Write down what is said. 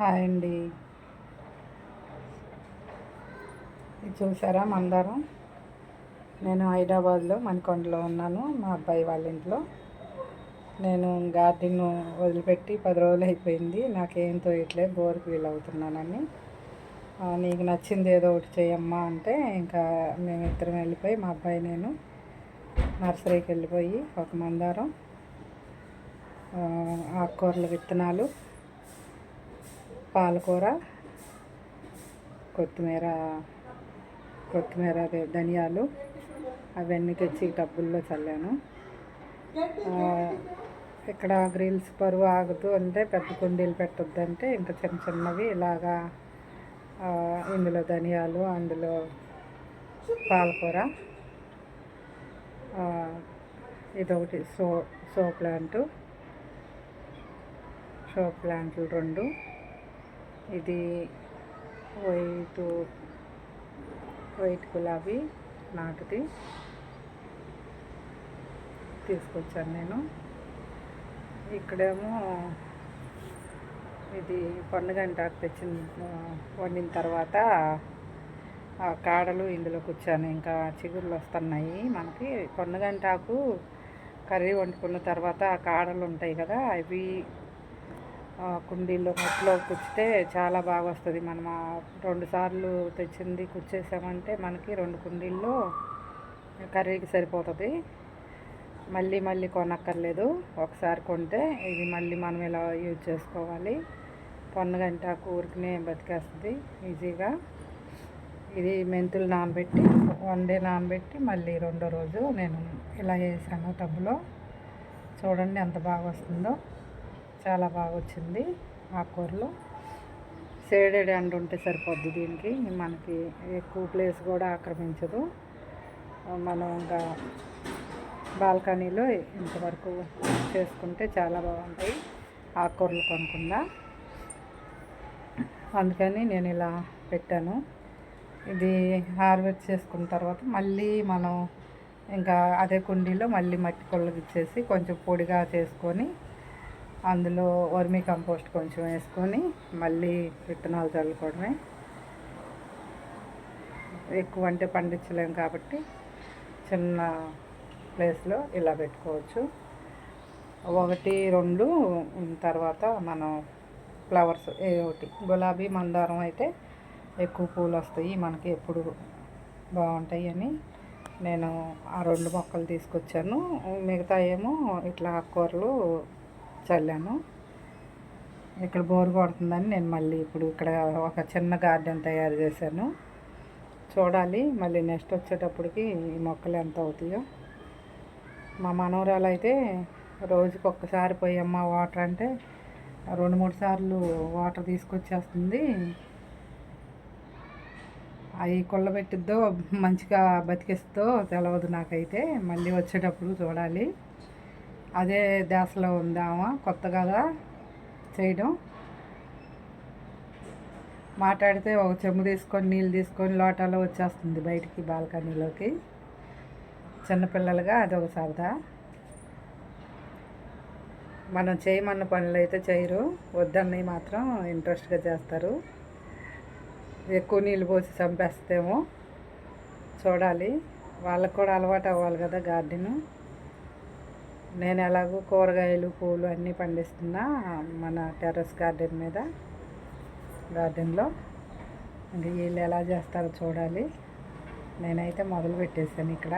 Hi అండి. ఇది చూసారా మందారం? నేను హైదరాబాద్లో మణికొండలో ఉన్నాను. మా అబ్బాయి వాళ్ళ ఇంట్లో. నేను గార్డెన్ వదిలిపెట్టి పది రోజులు అయిపోయింది. నాకేం తోయట్లే బోర్కి ఫీల్ అవుతున్నానని నీకు నచ్చింది ఏదో ఒకటి చేయమ్మా అంటే ఇంకా మేము ఇద్దరం వెళ్ళిపోయి మా అబ్బాయి నేను నర్సరీకి వెళ్ళిపోయి ఒక మందారం ఆకుకూరల విత్తనాలు పాలకూర కొత్తిమీర కొత్తిమీర ధనియాలు అవన్నీ తెచ్చి టబ్బుల్లో చల్లాను. ఇక్కడ గ్రిల్స్ పరువు ఆగుతూ అంటే పెద్ద కుండీలు పెట్టొద్దంటే ఇంకా చిన్న చిన్నవి ఇలాగా ఇందులో ధనియాలు అందులో పాలకూర ఇదొకటి సో సో ప్లాంటు షో ప్లాంట్లు రెండు. ఇది వైట్ వైట్ గులాబీ నాటిది. తీసుకొచ్చాను నేను. ఇక్కడేమో ఇది పండుగంటాకు తెచ్చిన వండిన తర్వాత ఆ కాడలు ఇందులో కూర్చాను ఇంకా చిగుళ్ళు వస్తున్నాయి మనకి. పండుగంటాకు కర్రీ వండుకున్న తర్వాత ఆ కాడలు ఉంటాయి కదా అవి కుండీల్లో మట్టిలో కుచ్చితే చాలా బాగా వస్తుంది మనం రెండు సార్లు తెచ్చింది కుచ్చేసామంటే మనకి రెండు కుండీల్లో కర్రీకి సరిపోతుంది. మళ్ళీ మళ్ళీ కొనక్కర్లేదు. ఒకసారి కొంటే ఇది మళ్ళీ మనం ఇలా యూజ్ చేసుకోవాలి. పొన్నగంటాకు కూరికినే బతికేస్తుంది ఈజీగా. ఇది మెంతులు నానబెట్టి వన్ డే నానబెట్టి మళ్ళీ రెండో రోజు నేను ఇలా వేసాను. టబ్బులో చూడండి ఎంత బాగా వస్తుందో చాలా బాగా వచ్చింది ఆకుకూరలు షేడెడ్ ఎండ్ ఉంటే సరిపోద్ది దీనికి. మనకి ఎక్కువ ప్లేస్ కూడా ఆక్రమించదు. మనం ఇంకా బాల్కనీలో ఇంతవరకు చేసుకుంటే చాలా బాగుంటాయి. ఆకుకూరలు కొనకుండా అందుకని నేను ఇలా పెట్టాను. ఇది హార్వెస్ట్ చేసుకున్న తర్వాత మళ్ళీ మనం ఇంకా అదే కుండీలో మళ్ళీ మట్టి కొళ్ళకి ఇచ్చేసి కొంచెం పొడిగా చేసుకొని అందులో వర్మీ కంపోస్ట్ కొంచెం వేసుకొని మళ్ళీ విత్తనాలు చల్లుకోవడమే. ఎక్కువ అంటే పండించలేం కాబట్టి చిన్న ప్లేస్లో ఇలా పెట్టుకోవచ్చు. ఒకటి రెండు తర్వాత మనం ఫ్లవర్స్ ఏ ఒకటి గులాబీ మందారం అయితే ఎక్కువ పూలు వస్తాయి మనకి ఎప్పుడు బాగుంటాయి అని నేను ఆ రెండు మొక్కలు తీసుకొచ్చాను. మిగతా ఏమో ఇట్లా ఆకుకూరలు చల్లాను. ఇక్కడ బోర్ కొడుతుందని నేను మళ్ళీ ఇప్పుడు ఇక్కడ ఒక చిన్న గార్డెన్ తయారు చేశాను. చూడాలి మళ్ళీ నెక్స్ట్ వచ్చేటప్పటికి ఈ మొక్కలు ఎంత అవుతాయో. మా మనవరాలు అయితే రోజుకి ఒక్కసారి పోయమ్మ వాటర్ అంటే రెండు మూడు సార్లు వాటర్ తీసుకొచ్చేస్తుంది. అవి కొల్లబెట్టిద్దో మంచిగా బతికిస్తుందో తెలవదు నాకైతే. మళ్ళీ వచ్చేటప్పుడు చూడాలి. అదే దాసలో ఉందామా? కొత్తగా చేయడం. మాట్లాడితే ఒక చెంబు తీసుకొని నీళ్ళు తీసుకొని లోటాలో వచ్చేస్తుంది బయటికి బాల్కనీలోకి. చిన్నపిల్లలుగా అదొక సరదా. మనం చేయమన్న పనులు అయితే చేయరు. వద్దన్నవి మాత్రం ఇంట్రెస్ట్గా చేస్తారు. ఎక్కువ నీళ్ళు పోసి చంపేస్తేమో చూడాలి. వాళ్ళకు కూడా అలవాటు అవ్వాలి కదా గార్డెను. నేను ఎలాగో కూరగాయలు పూలు అన్నీ పండిస్తున్నా మన టెర్రస్ గార్డెన్ మీద గార్డెన్లో. ఇంకా వీళ్ళు ఎలా చేస్తారో చూడాలి. నేనైతే మొదలు పెట్టేశాను ఇక్కడ.